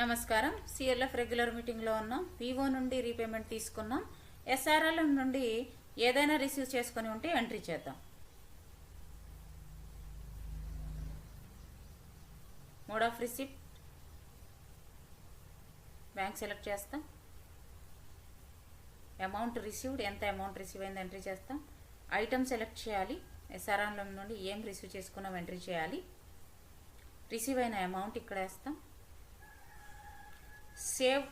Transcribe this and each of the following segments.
నమస్కారం. CLF regular మీటింగ్లో ఉన్నాం. వివో నుండి రీపేమెంట్ తీసుకున్నాం. ఎస్ఆర్ఎల్ నుండి ఏదైనా రిసీవ్ చేసుకొని ఉంటే ఎంట్రీ చేద్దాం. Mode of receipt bank select చేస్తాం. అమౌంట్ రిసీవ్డ్ ఎంత అమౌంట్ రిసీవ్ అయింది ఎంట్రీ చేస్తాం. ఐటమ్ సెలెక్ట్ చేయాలి. ఎస్ఆర్ఎల్ నుండి ఏం రిసీవ్ చేసుకున్నాం ఎంట్రీ చేయాలి. రిసీవ్ అయిన అమౌంట్ ఇక్కడ వేస్తాం. సేవ్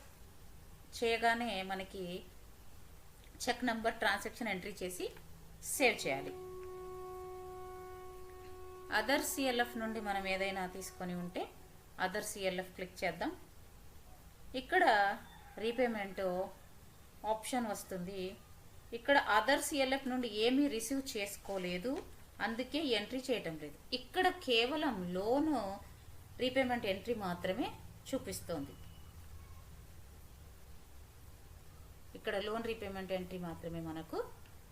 చేయగానే మనకి చెక్ నంబర్ ట్రాన్సాక్షన్ ఎంట్రీ చేసి సేవ్ చేయాలి. అదర్ సిఎల్ఎఫ్ నుండి మనం ఏదైనా తీసుకొని ఉంటే అదర్ సిఎల్ఎఫ్ క్లిక్ చేద్దాం. ఇక్కడ రీపేమెంట్ ఆప్షన్ వస్తుంది. ఇక్కడ అదర్ సిఎల్ఎఫ్ నుండి ఏమీ రిసీవ్ చేసుకోలేదు. అందుకే ఎంట్రీ చేయటం లేదు. ఇక్కడ కేవలం లోను రీపేమెంట్ ఎంట్రీ మాత్రమే చూపిస్తోంది. ఇక్కడ లోన్ రీపేమెంట్ ఎంట్రీ మాత్రమే మనకు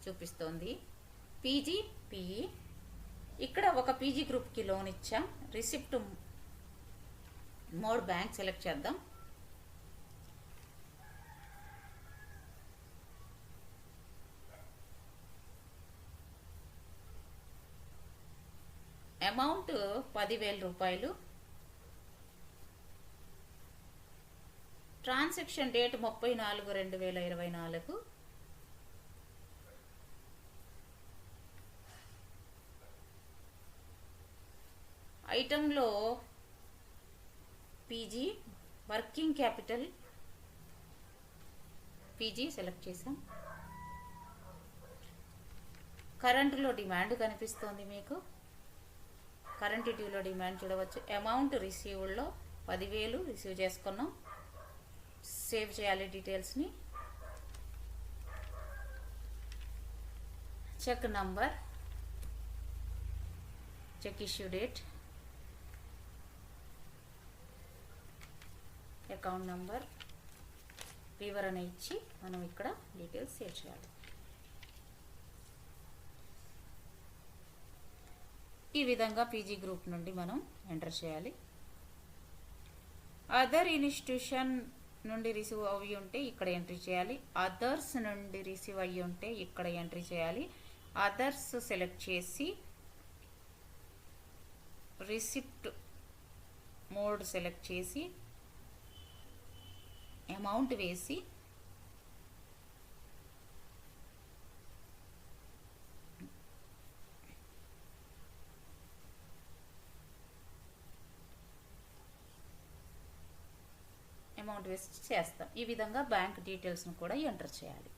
చూపిస్తోంది. పీజీ పిఈ ఇక్కడ ఒక పీజీ గ్రూప్కి లోన్ ఇచ్చాం. రిసిప్ట్ మోడ్ బ్యాంక్ సెలెక్ట్ చేద్దాం. అమౌంట్ పదివేల రూపాయలు. ట్రాన్సాక్షన్ డేట్ ముప్పై నాలుగు రెండు వేల ఇరవై నాలుగు. ఐటంలో PG working capital PG select చేసాం కరెంటులో డిమాండ్ కనిపిస్తోంది మీకు. కరెంట్ డ్యూలో డిమాండ్ చూడవచ్చు. అమౌంట్ రిసీవ్డ్లో పదివేలు రిసీవ్ చేసుకున్నాం. సేవ్ చేయాలి డీటెయిల్స్ని. Check number. Check issue date. Account number. వివరణ ఇచ్చి మనం ఇక్కడ డీటెయిల్స్ సేవ్ చేయాలి. ఈ విధంగా పీజీ గ్రూప్ నుండి మనం ఎంటర్ చేయాలి. అదర్ ఇన్స్టిట్యూషన్ నుండి రిసీవ్ అయ్యి ఉంటే ఇక్కడ ఎంట్రీ చేయాలి. అదర్స్ నుండి రిసీవ్ అయ్యి ఉంటే ఇక్కడ ఎంట్రీ చేయాలి. అదర్స్ సెలెక్ట్ చేసి రిసిప్ట్ మోడ్ సెలెక్ట్ చేసి అమౌంట్ వేసి అమౌంట్ వేసి చేస్తాం. ఈ విధంగా బ్యాంక్ డీటెయిల్స్ను కూడా ఎంటర్ చేయాలి.